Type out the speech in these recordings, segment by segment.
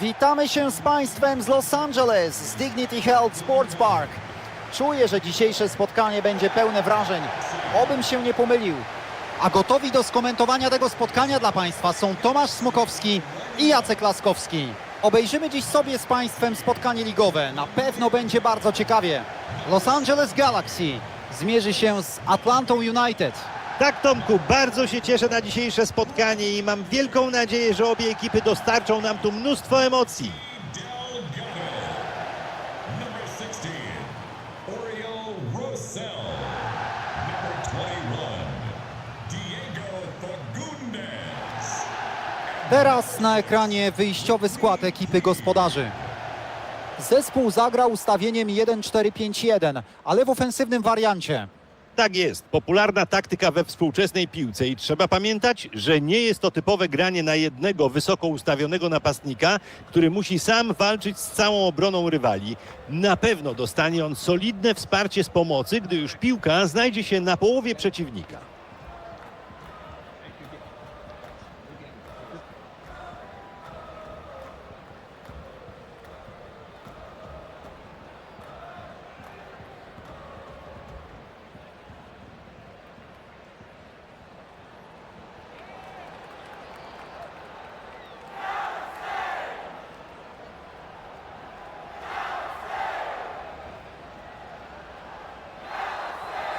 Witamy się z Państwem z Los Angeles, z Dignity Health Sports Park. Czuję, że dzisiejsze spotkanie będzie pełne wrażeń. Obym się nie pomylił. A gotowi do skomentowania tego spotkania dla Państwa są Tomasz Smokowski i Jacek Laskowski. Obejrzymy dziś sobie z Państwem spotkanie ligowe. Na pewno będzie bardzo ciekawie. Los Angeles Galaxy zmierzy się z Atlantą United. Tak, Tomku, bardzo się cieszę na dzisiejsze spotkanie i mam wielką nadzieję, że obie ekipy dostarczą nam tu mnóstwo emocji. Number 16, Oriel Rosell. Number 21, Diego Fagundes. Teraz na ekranie wyjściowy skład ekipy gospodarzy. Zespół zagrał ustawieniem 1-4-5-1, ale w ofensywnym wariancie. Tak jest, popularna taktyka we współczesnej piłce i trzeba pamiętać, że nie jest to typowe granie na jednego wysoko ustawionego napastnika, który musi sam walczyć z całą obroną rywali. Na pewno dostanie on solidne wsparcie z pomocy, gdy już piłka znajdzie się na połowie przeciwnika.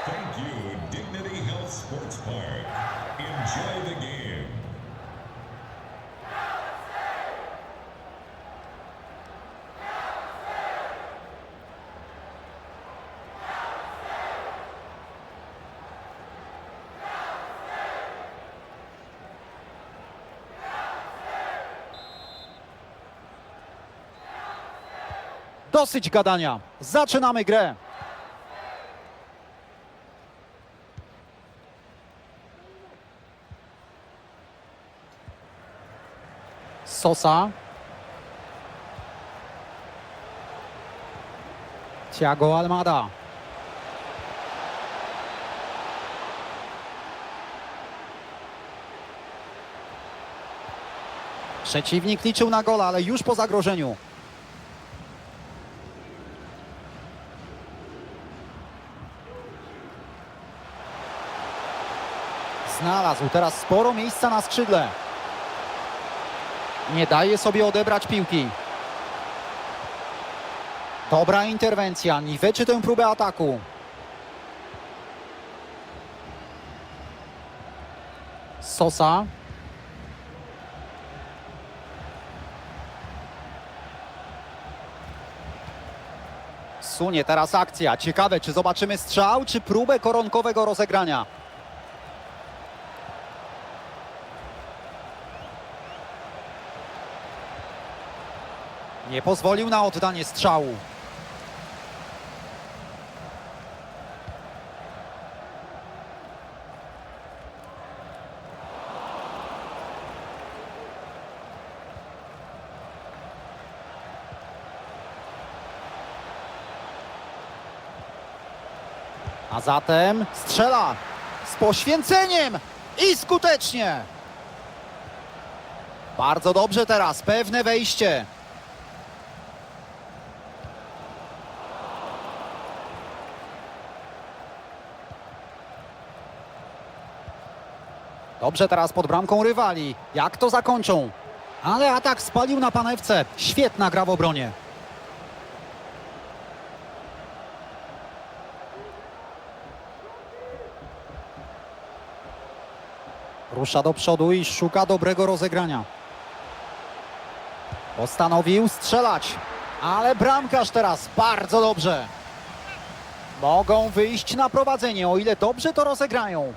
Thank you, Dignity Health Sports Park. Enjoy the game. Dosyć gadania. Zaczynamy grę. Sosa. Thiago Almada. Przeciwnik liczył na gola, ale już po zagrożeniu. Znalazł teraz sporo miejsca na skrzydle. Nie daje sobie odebrać piłki. Dobra interwencja, niweczy tę próbę ataku. Sosa. Sunie teraz akcja. Ciekawe, czy zobaczymy strzał, czy próbę koronkowego rozegrania. Nie pozwolił na oddanie strzału. A zatem strzela z poświęceniem i skutecznie. Bardzo dobrze teraz, pewne wejście. Dobrze teraz pod bramką rywali. Jak to zakończą? Ale atak spalił na panewce. Świetna gra w obronie. Rusza do przodu i szuka dobrego rozegrania. Postanowił strzelać, ale bramkarz teraz bardzo dobrze. Mogą wyjść na prowadzenie, o ile dobrze to rozegrają.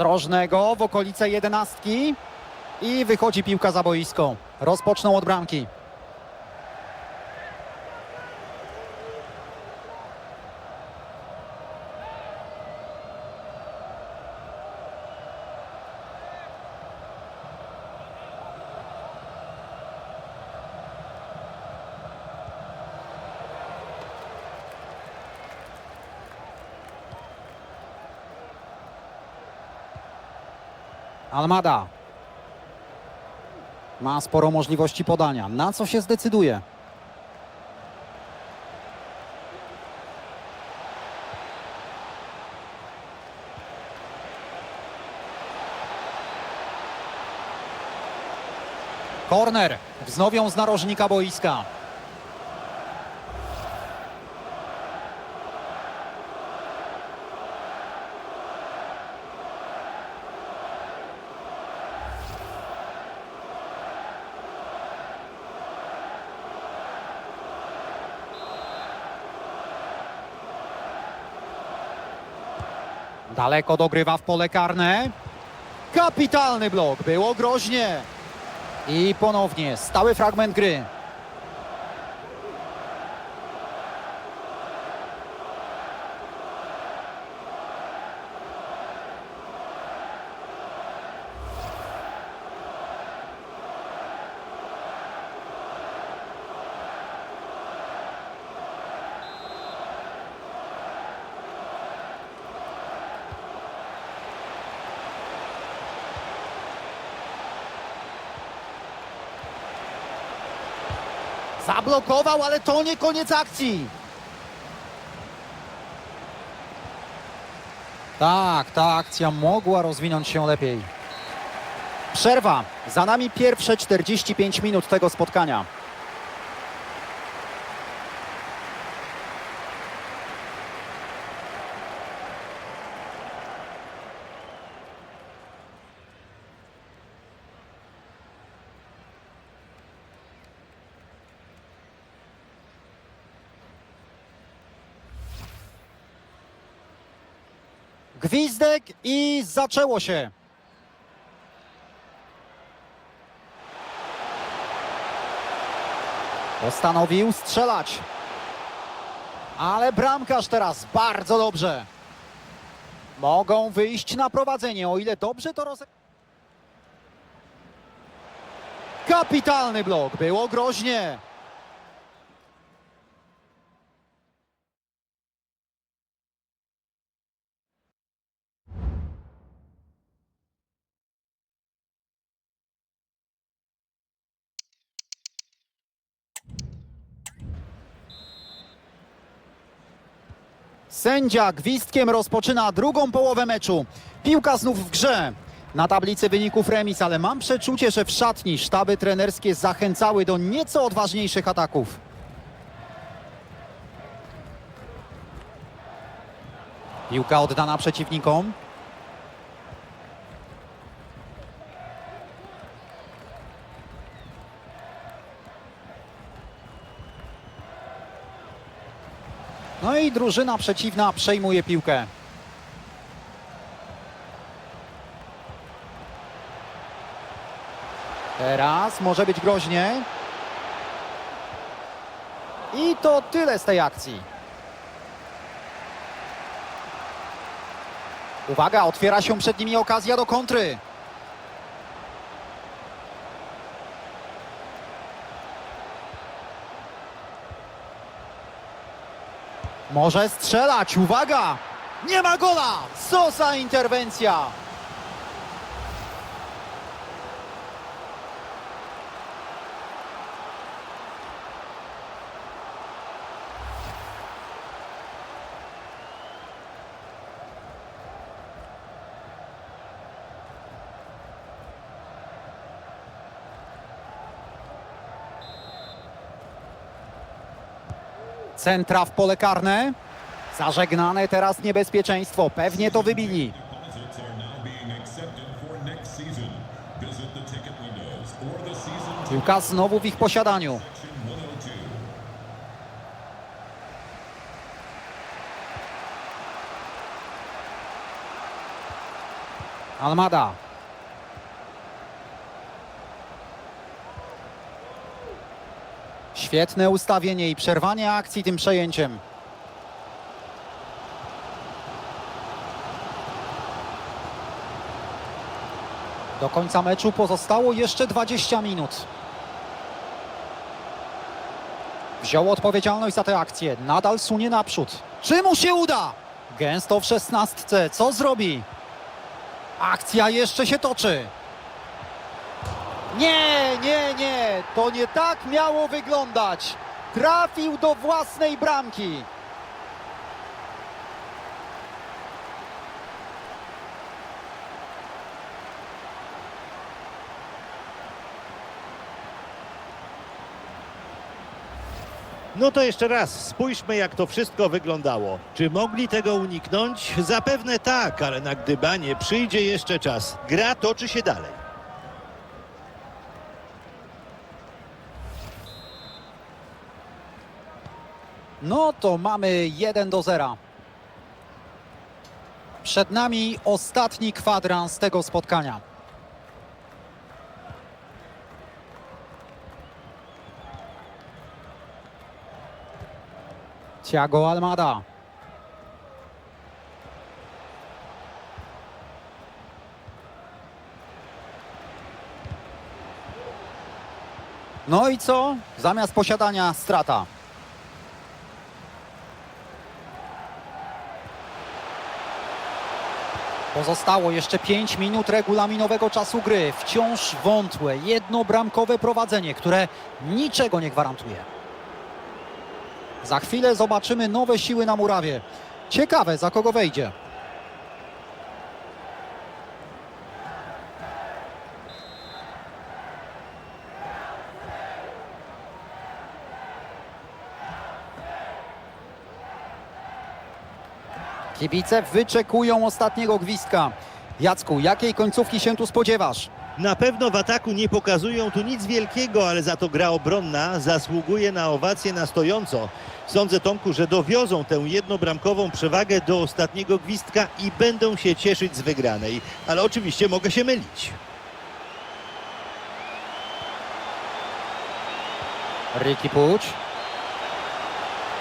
Z w okolice jedenastki i wychodzi piłka za boisko. Rozpoczną od bramki. Almada. Ma sporo możliwości podania. Na co się zdecyduje? Korner. Wznowią z narożnika boiska. Daleko dogrywa w pole karne. Kapitalny blok. Było groźnie. I ponownie stały fragment gry. Zablokował, ale to nie koniec akcji. Tak, ta akcja mogła rozwinąć się lepiej. Przerwa. Za nami pierwsze 45 minut tego spotkania. Gwizdek i zaczęło się. Postanowił strzelać. Ale bramkarz teraz bardzo dobrze. Mogą wyjść na prowadzenie, o ile dobrze to roz... Kapitalny blok, było groźnie. Sędzia gwizdkiem rozpoczyna drugą połowę meczu. Piłka znów w grze. Na tablicy wyników remis, ale mam przeczucie, że w szatni sztaby trenerskie zachęcały do nieco odważniejszych ataków. Piłka oddana przeciwnikom. No i drużyna przeciwna przejmuje piłkę. Teraz może być groźnie. I to tyle z tej akcji. Uwaga, otwiera się przed nimi okazja do kontry. Może strzelać, uwaga! Nie ma gola! Co za interwencja! Centra w pole karne. Zażegnane teraz niebezpieczeństwo. Pewnie to wybili. Piłka znowu w ich posiadaniu. section 102. Almada. Świetne ustawienie i przerwanie akcji tym przejęciem. Do końca meczu pozostało jeszcze 20 minut. Wziął odpowiedzialność za tę akcję. Nadal sunie naprzód. Czy mu się uda? Gęsto w szesnastce. Co zrobi? Akcja jeszcze się toczy. Nie, nie, nie, to nie tak miało wyglądać. Trafił do własnej bramki. No to jeszcze raz, spójrzmy jak to wszystko wyglądało. Czy mogli tego uniknąć? Zapewne tak, ale na gdybanie przyjdzie jeszcze czas. Gra toczy się dalej. No to mamy 1 do 0. Przed nami ostatni kwadrans tego spotkania. Thiago Almada. No i co? Zamiast posiadania strata. Pozostało jeszcze 5 minut regulaminowego czasu gry. Wciąż wątłe, jednobramkowe prowadzenie, które niczego nie gwarantuje. Za chwilę zobaczymy nowe siły na murawie. Ciekawe, za kogo wejdzie. Kibice wyczekują ostatniego gwizdka. Jacku, jakiej końcówki się tu spodziewasz? Na pewno w ataku nie pokazują tu nic wielkiego, ale za to gra obronna zasługuje na owację na stojąco. Sądzę, Tomku, że dowiozą tę jednobramkową przewagę do ostatniego gwizdka i będą się cieszyć z wygranej. Ale oczywiście mogę się mylić. Ricky Puć.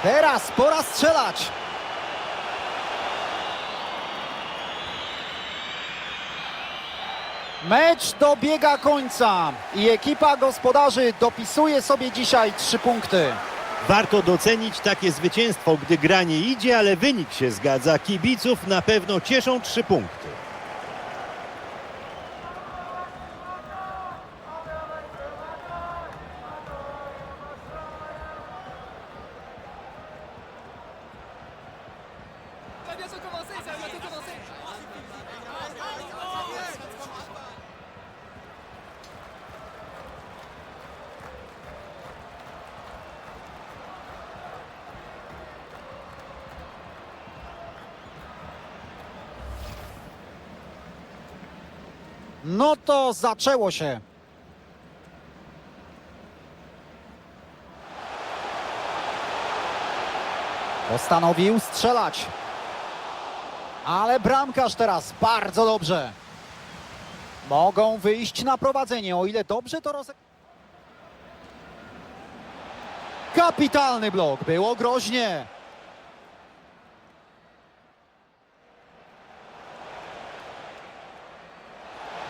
Teraz pora strzelać. Mecz dobiega końca i ekipa gospodarzy dopisuje sobie dzisiaj trzy punkty. Warto docenić takie zwycięstwo, gdy gra nie idzie, ale wynik się zgadza. Kibiców na pewno cieszą trzy punkty. No to zaczęło się. Postanowił strzelać. Ale bramkarz teraz bardzo dobrze. Mogą wyjść na prowadzenie, o ile dobrze to roz... Kapitalny blok, było groźnie.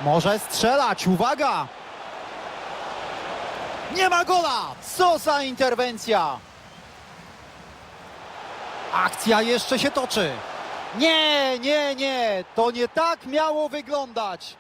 Może strzelać, uwaga! Nie ma gola! Co za interwencja! Akcja jeszcze się toczy. Nie, nie, nie, to nie tak miało wyglądać.